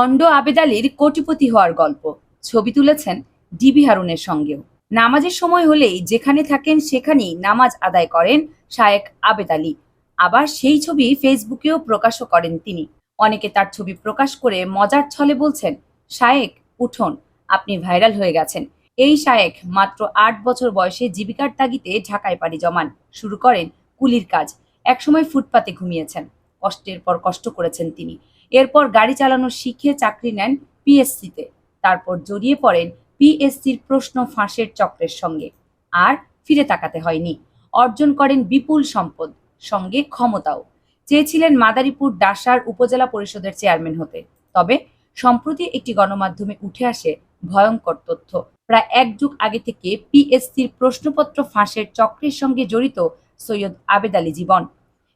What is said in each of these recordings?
ভণ্ড আবেদ আলীর কোটিপতি হওয়ার গল্প। ছবি তুলেছেন ডিবি হারুনের সঙ্গেও। নামাজের সময় হলেই যেখানে থাকেন সেখানেই নামাজ আদায় করেন শায়েক আবেদ আলী। আবার সেই ছবি ফেসবুকেও প্রকাশও করেন তিনি। অনেকে তার ছবি প্রকাশ করে মজার ছলে বলছেন, শায়েক, উঠোন, আপনি ভাইরাল হয়ে গেছেন। এই শায়েক মাত্র আট বছর বয়সে জীবিকার তাগিতে ঢাকায় পাড়ি জমান। শুরু করেন কুলির কাজ। একসময় ফুটপাতে ঘুমিয়েছেন। কষ্টের পর কষ্ট করেছেন তিনি। এরপর গাড়ি চালানো শিখে চাকরি নেন পিএসসিতে। তারপর জড়িয়ে পড়েন পিএসসির প্রশ্ন ফাঁসের চক্রের সঙ্গে। আর ফিরে তাকাতে হয়নি। অর্জন করেন বিপুল সম্পদ, সঙ্গে ক্ষমতাও। চেয়েছিলেন মাদারীপুর ডাসার উপজেলা পরিষদের চেয়ারম্যান হতে। তবে সম্প্রতি একটি গণমাধ্যমে উঠে আসে ভয়ঙ্কর তথ্য। প্রায় এক যুগ আগে থেকে পিএসসির প্রশ্নপত্র ফাঁসের চক্রের সঙ্গে জড়িত সৈয়দ আবেদ আলী জীবন।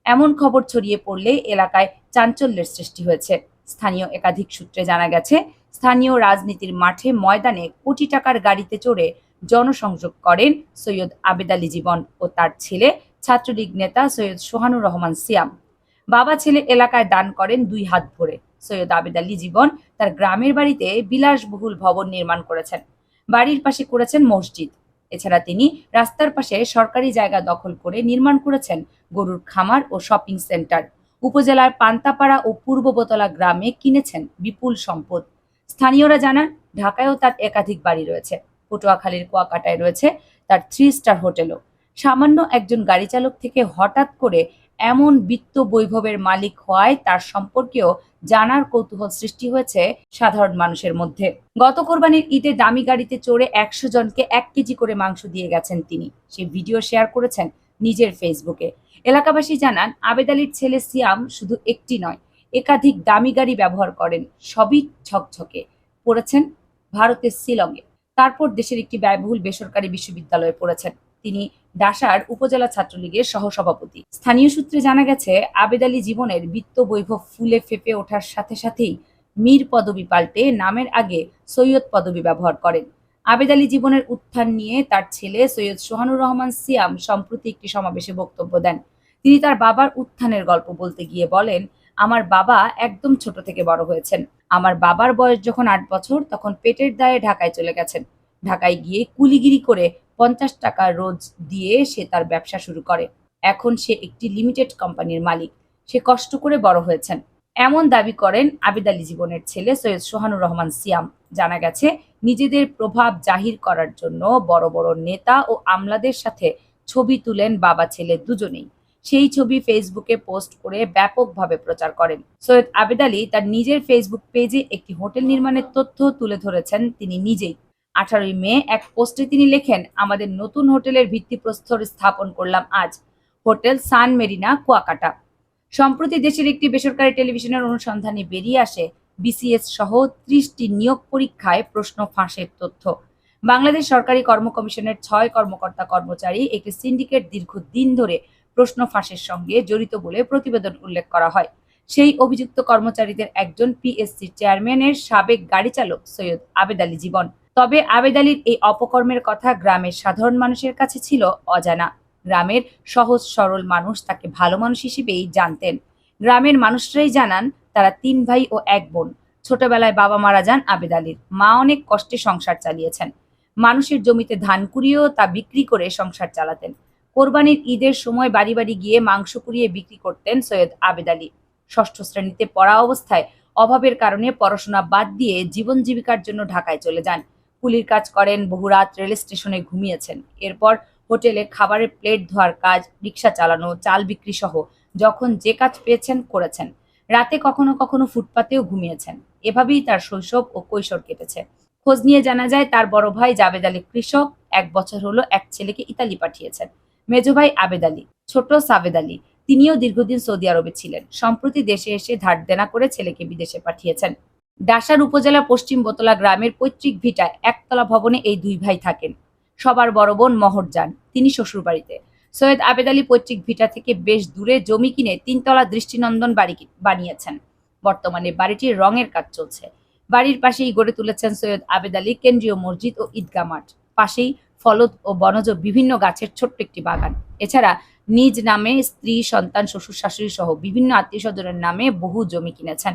এমন খবর ছড়িয়ে পড়লে এলাকায় চাঞ্চল্যের সৃষ্টি হয়েছে। স্থানীয় একাধিক সূত্রে জানা গেছে, স্থানীয় রাজনীতির মাঠে ময়দানে কোটি টাকার গাড়িতে চড়ে জনসংযোগ করেন সৈয়দ আবেদ আলী জীবন ও তার ছেলে ছাত্রলীগ নেতা সৈয়দ সোহানুর রহমান সিয়াম। বাবা ছেলে এলাকায় দান করেন দুই হাত ভরে। সৈয়দ আবেদ আলী জীবন তার গ্রামের বাড়িতে বিলাসবহুল ভবন নির্মাণ করেছেন। বাড়ির পাশে করেছেন মসজিদ। এছাড়া তিনি রাস্তার পাশে সরকারি জায়গা দখল করে নির্মাণ করেছেন গরুর খামার ও শপিং সেন্টার। উপজেলার পান্তাপাড়া ও পূর্ব বোতলা গ্রামে কিনেছেন বিপুল সম্পদ। স্থানীয়রা জানান, ঢাকায়ও তার একাধিক বাড়ি রয়েছে। পটুয়াখালীর কুয়াকাটায় রয়েছে তার থ্রি স্টার হোটেলও। সামান্য একজন গাড়ি চালক থেকে হঠাৎ করে এমন বিত্ত বৈভবের মালিক হওয়ায় তার সম্পর্কেও জানার কৌতূহল সৃষ্টি হয়েছে সাধারণ মানুষের মধ্যে। গত কোরবানির ঈদে দামি গাড়িতে চড়ে একশো জনকে এক কেজি করে মাংস দিয়ে গেছেন তিনি। সেই ভিডিও শেয়ার করেছেন নিজের ফেসবুকে। এলাকাবাসী জানান, আবেদ আলীর ছেলে সিয়াম শুধু একটি নয়, একাধিক দামি গাড়ি ব্যবহার করেন, সবই ঝকঝকে পড়েছেন ভারতের শিলংয়ে। তারপর দেশের একটি ব্যয়বহুল বেসরকারি বিশ্ববিদ্যালয়ে পড়েছেন। তিনি ডাসার উপজেলা ছাত্রলীগের সহসভাপতি। স্থানীয় সূত্রে জানা গেছে, আবেদ আলী জীবনের বিত্ত বৈভব ফুলে ফেপে ওঠার সাথে সাথেই মীর পদবি পাল্টে নামের আগে সৈয়দ পদবি ব্যবহার করেন। আবেদ আলী জীবনের উত্থান নিয়ে তার ছেলে সৈয়দ সোহানুর রহমান সিয়াম সম্প্রতি একটি সমাবেশে বক্তব্য দেন। তিনি তার বাবার উত্থানের গল্প বলতে গিয়ে বলেন, আমার বাবা একদম ছোট থেকে বড় হয়েছেন। আমার বাবার বয়স যখন আট বছর, তখন পেটের দায়ে ঢাকায় চলে গেছেন। ঢাকায় গিয়ে কুলিগিরি করে পঞ্চাশ টাকা রোজ দিয়ে সে তার ব্যবসা শুরু করে। এখন সে একটি লিমিটেড কোম্পানির মালিক। সে কষ্ট করে বড় হয়েছেন। এমন দাবি করেন আবিদ আলী জীবনের ছেলে সৈয়দ সোহানুর রহমান সিয়াম। জানা গেছে, নিজেদের প্রভাব জাহির করার জন্য বড় বড় নেতা ও আমলাদের সাথে ছবি তুলেন বাবা ছেলে দুজনেই। সেই ছবি ফেসবুকে পোস্ট করে ব্যাপকভাবে প্রচার করেন। সৈয়দ আবেদ আলী তার নিজের ফেসবুক পেজে একটি হোটেল নির্মাণের তথ্য তুলে ধরেছেন তিনি নিজেই। আঠারোই মে এক পোস্টে তিনি লেখেন, আমাদের নতুন হোটেলের ভিত্তিপ্রস্তর স্থাপন করলাম আজ। Hotel Sun Marina, Kuakata. সম্প্রতি দেশের একটি বেসরকারি টেলিভিশনের অনুসন্ধানে বেরিয়ে আসে বিসিএস সহ ত্রিশটি নিয়োগ পরীক্ষায় প্রশ্ন ফাঁসের তথ্য। বাংলাদেশ সরকারি কর্ম কমিশনের ছয় কর্মকর্তা কর্মচারী একটি সিন্ডিকেট দীর্ঘদিন ধরে প্রশ্ন ফাঁসের সঙ্গে জড়িত বলে প্রতিবেদন উল্লেখ করা হয়। সেই অভিযুক্ত কর্মচারীদের একজন পিএসসির চেয়ারম্যানের সাবেক গাড়ি চালক সৈয়দ আবেদ আলী জীবন। তবে আবেদ আলীর এই অপকর্মের কথা গ্রামের সাধারণ মানুষের কাছে ছিল অজানা। গ্রামের সহজ, সরল মানুষ তাকে ভালো মানুষ হিসেবেই জানতেন। গ্রামের মানুষরাই জানান, তারা তিন ভাই ও এক বোন। ছোটবেলায় বাবা মারা যান আবেদ আলীর। মা অনেক কষ্টে সংসার চালিয়েছেন। মানুষের জমিতে ধান কুড়িয়েও তা বিক্রি করে সংসার চালাতেন। কোরবানির ঈদের সময় বাড়ি বাড়ি গিয়ে মাংস কুড়িয়ে বিক্রি করতেন সৈয়দ আবেদ আলী। ষষ্ঠ শ্রেণীতে পড়া অবস্থায় অভাবের কারণে পড়াশোনা বাদ দিয়ে জীবন জীবিকার জন্য ঢাকায় চলে যান। কুলির কাজ করেন, বহু রাত রেল স্টেশনে ঘুমিয়েছেন। এরপর হোটেলে খাবারের প্লেট ধোয়ার কাজ রিক্সা চালানো, চাল বিক্রি সহ যখন যে কাজ পেয়েছেন করেছেন। রাতে কখনো কখনো ফুটপাতেও ঘুমিয়েছেন। এভাবেই তার শৈশব ও কৈশোর কেটেছে। খোঁজ নিয়ে জানা যায়, তার বড় ভাই জাবেদ আলী কৃষক, এক বছর হলো এক ছেলেকে ইতালি পাঠিয়েছেন। মেজো ভাই আবেদ আলী, ছোট সাবেদ আলী, তিনিও দীর্ঘদিন সৌদি আরবে ছিলেন। সম্প্রতি দেশে এসে ধার দেনা করে ছেলেকে বিদেশে পাঠিয়েছেন। ডাসার উপজেলা পশ্চিম বোতলা গ্রামের পৈতৃক ভিটায় একতলা ভবনে এই দুই ভাই থাকেন। সবার বড় বোন মহর যান, তিনি শ্বশুরবাড়িতে। সৈয়দ আবেদ আলী পৈতৃক ভিটা থেকে বেশ দূরে জমি কিনে তিনতলা দৃষ্টিনন্দন বাড়ি বানিয়েছেন। বর্তমানে বাড়িটির রঙের কাজ চলছে। বাড়ির পাশেই গড়ে তুলেছেন সৈয়দ আবেদ আলী কেন্দ্রীয় মসজিদ ও ঈদগা মাঠ। পাশেই ফলদ ও বনজ বিভিন্ন গাছের ছোট্ট একটি বাগান। এছাড়া নিজ নামে স্ত্রী, সন্তান, শ্বশুর, শাশুড়ি সহ বিভিন্ন আত্মীয় স্বজনের নামে বহু জমি কিনেছেন।